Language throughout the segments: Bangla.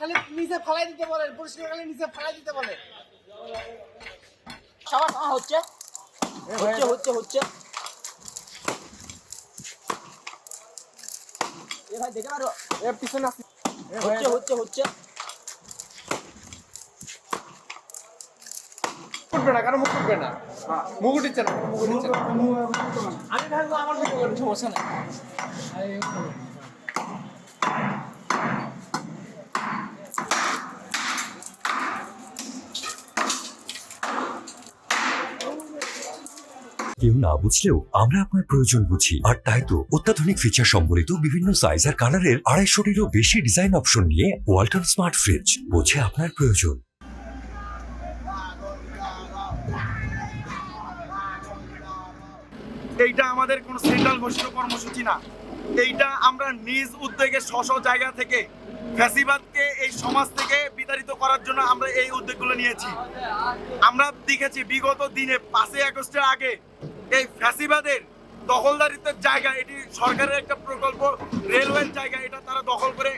খালি নিচে ফালাই দিতে বলেন পরিষ্কার খালি নিচে ফালাই দিতে বলে। সবার হচ্ছে? হচ্ছে হচ্ছে হচ্ছে। এ ভাই দেখে পারো এর পিছনে আসি। হচ্ছে হচ্ছে হচ্ছে। উঠবে না কারও মুখ উঠবে না মুখ উঠিচ্ছে না। মুখ উঠিচ্ছে আমি ভাববো আমার সমস্যা নেই। কেউ না বুঝলেও আমরা আপনার প্রয়োজন বুঝি। আর তাই তো অত্যাধুনিক ফিচার সম্বলিত বিভিন্ন সাইজ আর কালারের আড়াইশোটিরও বেশি ডিজাইন অপশন নিয়ে ওয়ালটন স্মার্ট ফ্রিজ বোঝে আপনার প্রয়োজন। এইটা আমাদের কোনো সেন্ট্রাল ঘোষিত কর্মসূচি না। এইটা আমরা নিজ উদ্যোগে স্ব জায়গা থেকে ফ্যাসিবাদকে, এই সমাজ থেকে বিতাড়িত করার জন্য আমরা এই উদ্যোগগুলো নিয়েছি। আমরা দেখেছি বিগত দিনে পাঁচই আগস্টের আগে এই ফ্যাসিবাদের দখলদারিত্বের জায়গা, এটি সরকারের একটা প্রকল্প, রেলওয়ের জায়গা, এটা তারা দখল করে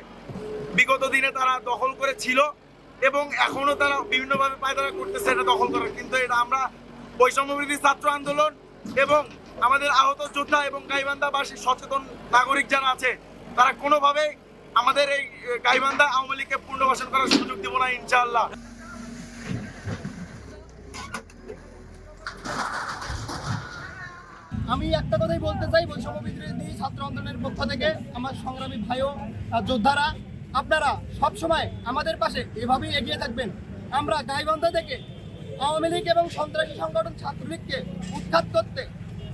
বিগত দিনে তারা দখল করে ছিল এবং এখনও তারা বিভিন্নভাবে পায়তারা করতেছে, এটা দখল করার। কিন্তু এটা আমরা বৈষম্যবিরোধী ছাত্র আন্দোলন এবং আমাদের আহত যোদ্ধা এবং গাইবান্ধাবাসী সচেতন নাগরিক যারা আছে, তারা কোনোভাবে আমাদের এই গাইবান্ধা আওয়ামী লীগকে পুনর্বাসন করার সুযোগ দেবো না, ইনশাআল্লাহ। আমি একটা কথাই বলতে চাই, বৈষম্য বিরোধী ছাত্র আন্দোলনের পক্ষ থেকে আমার সংগ্রামী ভাই ও যোদ্ধারা, আপনারা সব সময় আমাদের পাশে এভাবেই এগিয়ে থাকবেন। আমরা গাইবান্ধা থেকে আওয়ামী লীগ এবং সন্ত্রাসী সংগঠন ছাত্রলীগকে উৎখাত করতে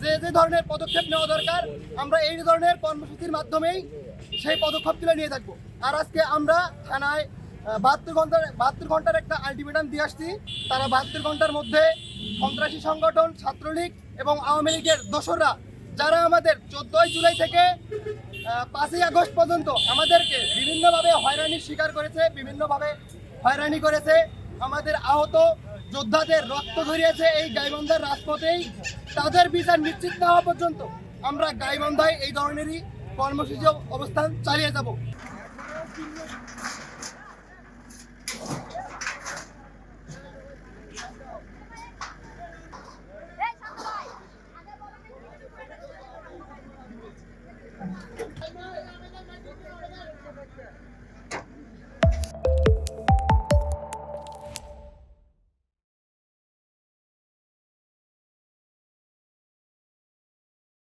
যে যে ধরনের পদক্ষেপ নেওয়া দরকার, আমরা এই ধরনের কর্মসূচির মাধ্যমেই সেই পদক্ষেপগুলো নিয়ে থাকব। আর আজকে আমরা থানায় বাহাত্তর ঘণ্টার বাহাত্তর ঘণ্টার একটা আলটিমেটাম দিয়ে আসছি। তারা বাহাত্তর ঘণ্টার মধ্যে সন্ত্রাসী সংগঠন, ছাত্রলীগ এবং আওয়ামী লীগের দোসররা, যারা আমাদের চোদ্দই জুলাই থেকে পাঁচই আগস্ট পর্যন্ত আমাদেরকে বিভিন্নভাবে হয়রানির শিকার করেছে, বিভিন্নভাবে হয়রানি করেছে, আমাদের আহত যোদ্ধাদের রক্ত ধরিয়েছে এই গাইবান্ধার রাজপথেই। তাদের বিচার নিশ্চিত না হওয়া পর্যন্ত আমরা গাইবান্ধায় এই ধরনেরই কর্মসূচি অবস্থান চালিয়ে যাব।